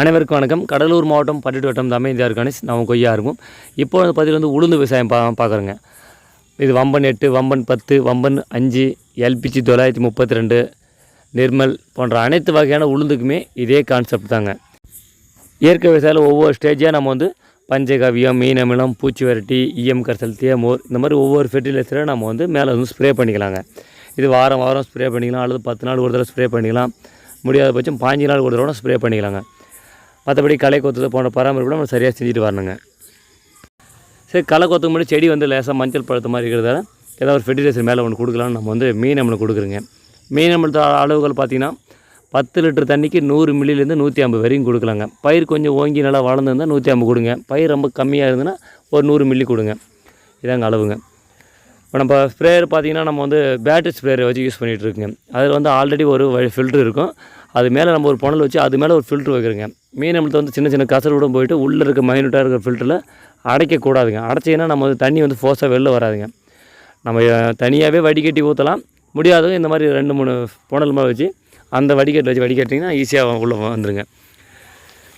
அனைவருக்கும் வணக்கம். கடலூர் மாவட்டம் பட்டுட்டு வட்டம் தமிழ்ந்தியார் கணேஷ். நான் கொய்யா இருக்கும். இப்போ வந்து பதில் வந்து உளுந்து விவசாயம் பா பார்க்குறேங்க இது வம்பன் எட்டு வம்பன் பத்து வம்பன் அஞ்சு எல்பிஜி தொள்ளாயிரத்தி முப்பத்தி ரெண்டு நிர்மல் போன்ற அனைத்து வகையான உளுந்துக்குமே இதே கான்செப்ட் தாங்க. இயற்கை விவசாயத்தில் ஒவ்வொரு ஸ்டேஜாக நம்ம வந்து பஞ்சகவியம் மீனமிலம் பூச்சி வரட்டி இஎம் கரைசல் தேமோர் இந்த மாதிரி ஒவ்வொரு ஃபெர்டிலைசரை நம்ம வந்து மேலே வந்து ஸ்ப்ரே பண்ணிக்கலாங்க. இது வாரம் வாரம் ஸ்ப்ரே பண்ணிக்கலாம். அல்லது பத்து நாள் ஒரு தடவை ஸ்ப்ரே பண்ணிக்கலாம். முடியாத பட்சம் பாஞ்சு நாள் ஒரு தடவை ஸ்ப்ரே பண்ணிக்கலாங்க. மற்றபடி களை கொத்துறது போன்ற பராமரிப்பு நம்ம சரியாக செஞ்சுட்டு வரணுங்க. சரி களை கொத்துக்கு முன்னாடி செடி வந்து லேசாக மஞ்சள் பழுத்த மாதிரி இருக்கிறதால ஏதாவது ஒரு ஃபெர்டிலைசர் மேலே ஒன்று கொடுக்கலாம்னு நம்ம வந்து மீன் நம்மளுக்கு கொடுக்குறோங்க. மீன் நம்மளோட அளவுகள் பார்த்திங்கன்னா பத்து லிட்டர் தண்ணிக்கு நூறு மில்லிலேருந்து நூற்றி ஐம்பது வரைக்கும் கொடுக்கலாங்க. பயிர் கொஞ்சம் ஓங்கி நல்லா வளர்ந்துருந்தால் நூற்றி ஐம்பது கொடுங்க. பயிர் ரொம்ப கம்மியாக இருந்ததுன்னா ஒரு நூறு மில்லி கொடுங்க. இதாங்க அளவுங்க. இப்போ நம்ம ஸ்ப்ரேயர் பார்த்தீங்கன்னா நம்ம வந்து பேட்டரி ஸ்ப்ரேயரை வச்சு யூஸ் பண்ணிகிட்ருக்குங்க அதில் வந்து ஆல்ரெடி ஒரு ஃபில்ட்ரு இருக்கும். அது மேலே நம்ம ஒரு புனல் வச்சு அது மேலே ஒரு ஃபில்ட்ரு வைக்கிறோங்க. மீன் நம்மளுக்கு வந்து சின்ன சின்ன கசர் போயிட்டு உள்ளே இருக்க மைனூட்டாக இருக்கிற ஃபில்டரில் அடைக்கக்கூடாதுங்க அடைச்சிங்கன்னா நம்ம வந்து தண்ணி வந்து ஃபோர்ஸாக வெளில வராதுங்க. நம்ம தனியாகவே வடிகட்டி ஊற்றலாம் முடியாதவங்க இந்த மாதிரி ரெண்டு மூணு புனல் மாதிரி வச்சு அந்த வடிகட்டில் வச்சு வடிகட்டிங்கன்னா ஈஸியாக உள்ளே வந்துடுங்க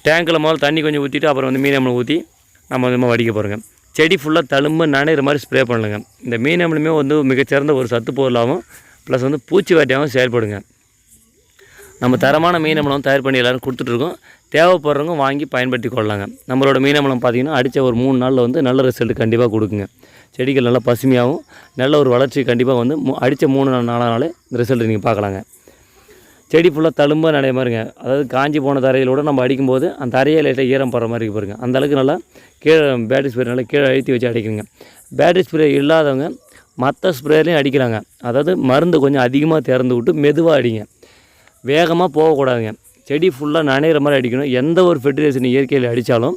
டேங்கில் முதல்ல தண்ணி கொஞ்சம் ஊற்றிட்டு அப்புறம் வந்து மீன் அமிலம் ஊற்றி நம்ம வந்து வடிக்க போகிறோங்க செடி ஃபுல்லாக தழும்பு நனைகிற மாதிரி ஸ்ப்ரே பண்ணலுங்க இந்த மீன் அமிலமே வந்து மிகச்சிறந்த ஒரு சத்து பொருளாகவும் ப்ளஸ் வந்து பூச்சி வேட்டையாகவும் செயல்படுங்க. நம்ம தரமான மீனமலம் தயார் பண்ணி எல்லோரும் கொடுத்துட்ருக்கோம். தேவைப்படுறவங்க வாங்கி பயன்படுத்தி கொள்ளலாங்க. நம்மளோட மீனமலம் பார்த்திங்கன்னா அடித்த ஒரு மூணு நாளில் வந்து நல்ல ரிசல்ட் கண்டிப்பாக கொடுக்குங்க. செடிகள் நல்லா பசுமையாகவும் நல்ல ஒரு வளர்ச்சி கண்டிப்பாக வந்து மூ அடித்த மூணு நாள் நாளானாலே இந்த ரிசல்ட் நீங்கள் பார்க்கலாங்க. செடி ஃபுல்லாக தழும்பாக நிறைய மாதிரிங்க. அதாவது காஞ்சி போன தரையிலோட நம்ம அடிக்கும்போது அந்த தரையை லைட்டாக ஈரம் படுற மாதிரி இருக்கு பாருங்க. அந்த அளவுக்கு நல்லா கீழே பேட்டரி ஸ்ப்ரே நல்லா கீழே அழுத்தி வச்சு அடிக்குங்க பேட்டரி ஸ்ப்ரே இல்லாதவங்க மற்ற ஸ்ப்ரேலையும் அடிக்கிறாங்க அதாவது மருந்து கொஞ்சம் அதிகமாக திறந்து விட்டு மெதுவாக அடிங்க. வேகமாக போகக்கூடாதுங்க செடி ஃபுல்லாக நனையிற மாதிரி அடிக்கணும். எந்த ஒரு ஃபெர்டிலைசர் இயற்கையில் அடித்தாலும்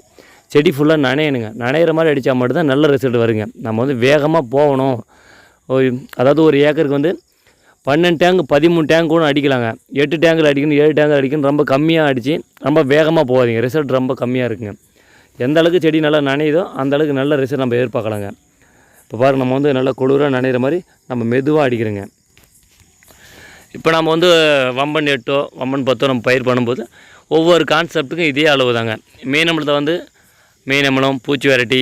செடி ஃபுல்லாக நனையணுங்க. நனையிற மாதிரி அடித்தா மட்டும்தான் நல்ல ரிசல்ட் வருங்க. நம்ம வந்து வேகமாக போகணும். அதாவது ஒரு ஏக்கருக்கு வந்து பன்னெண்டு டேங்க் பதிமூணு டேங்க் கூட அடிக்கலாங்க. எட்டு டேங்கில் அடிக்கணும் ஏழு டேங்கில் அடிக்கணும் ரொம்ப கம்மியாக அடித்து ரொம்ப வேகமாக போகாதீங்க. ரிசல்ட் ரொம்ப கம்மியாக இருக்குங்க. எந்த அளவுக்கு செடி நல்லா நனையுதோ அந்த அளவுக்கு நல்ல ரிசல்ட் நம்ம எதிர்பார்க்கலாங்க. இப்போ பாருங்கள் நம்ம வந்து நல்லா குளிராக நனைகிற மாதிரி நம்ம மெதுவாக அடிக்கிறோங்க. இப்போ நம்ம வந்து வம்பன் எட்டோ வம்பன் பத்தோ நம்ம பயிர் பண்ணும்போது ஒவ்வொரு கான்செப்ட்டுக்கும் இதே அளவு தாங்க மீனமிலத்தை வந்து மீனமிலம் பூச்சி வெரைட்டி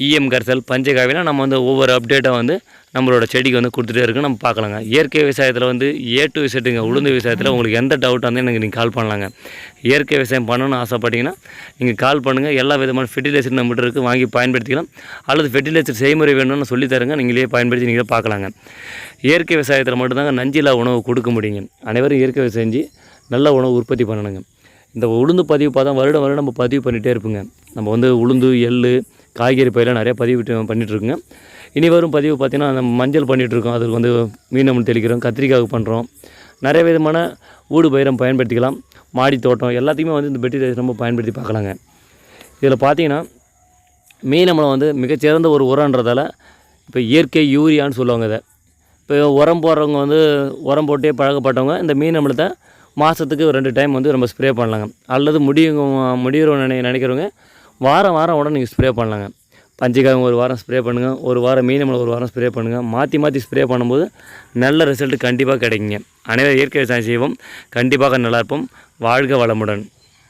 இஎம் கரைசல் பஞ்சகாவினா நம்ம வந்து ஒவ்வொரு அப்டேட்டாக வந்து நம்மளோட செடிக்கு வந்து கொடுத்துட்டே இருக்கு நம்ம பார்க்கலாங்க. இயற்கை விவசாயத்தில் வந்து ஏ டு விசட்டுங்க உளுந்து விவசாயத்தில் உங்களுக்கு எந்த டவுட் வந்து எனக்கு நீங்கள் கால் பண்ணலாங்க. இயற்கை விவசாயம் பண்ணணும்னு ஆசைப்பட்டீங்கன்னா நீங்கள் கால் பண்ணுங்கள் எல்லா விதமான ஃபெர்டிலைசர் நம்மகிட்ட இருக்குது வாங்கி பயன்படுத்திக்கலாம். அல்லது ஃபெர்டிலைசர் செய்முறை வேணும்னு சொல்லி தருங்க. நீங்களே பயன்படுத்தி நீங்களே பார்க்கலாங்க. இயற்கை விவசாயத்தில் மட்டும்தாங்க நஞ்சில்லா உணவு கொடுக்க முடியுங்க. அனைவரும் இயற்கை செஞ்சு நல்ல உணவு உற்பத்தி பண்ணணுங்க. இந்த உளுந்து பதிவு பார்த்தா வருடம் வருடம் நம்ம பதிவு பண்ணிகிட்டே இருப்போங்க. நம்ம வந்து உளுந்து எள்ளு காய்கறி பயிரெலாம் நிறைய பதிவு பண்ணிகிட்ருக்குங்க இனி வரும் பதிவு பார்த்திங்கன்னா அந்த மஞ்சள் பண்ணிகிட்ருக்கோம் அதுக்கு வந்து மீன் தெளிக்கிறோம் கத்திரிக்காய்க்கு பண்ணுறோம் நிறைய விதமான ஊடு பயிரம் பயன்படுத்திக்கலாம். மாடி தோட்டம் எல்லாத்தையுமே வந்து இந்த பெட்டி ரொம்ப பயன்படுத்தி பார்க்கலாங்க. இதில் பார்த்தீங்கன்னா மீன் அமிலம் வந்து மிகச்சிறந்த ஒரு உரன்றதால இப்போ இயற்கை யூரியான்னு சொல்லுவாங்க இதை. இப்போ உரம் போடுறவங்க வந்து உரம் போட்டே பழக்கப்பட்டவங்க இந்த மீன் அமிலத்தை மாதத்துக்கு ரெண்டு டைம் வந்து நம்ம ஸ்ப்ரே பண்ணலாங்க. அல்லது முடியுங்க முடிகிறவங்க நினை நினைக்கிறவங்க வாரம் வாரம் உடனே நீங்கள் ஸ்ப்ரே பண்ணலாங்க. பஞ்சகாயம் ஒரு வாரம் ஸ்ப்ரே பண்ணுங்கள் ஒரு வாரம் மீன் ஒரு வாரம் ஸ்ப்ரே பண்ணுங்கள் மாற்றி மாற்றி ஸ்ப்ரே பண்ணும்போது நல்ல ரிசல்ட் கண்டிப்பாக கிடைக்குங்க. அனைவரும் இயற்கை விவசாயம் செய்வோம். கண்டிப்பாக நல்லா இருப்போம். வாழ்க வளமுடன்.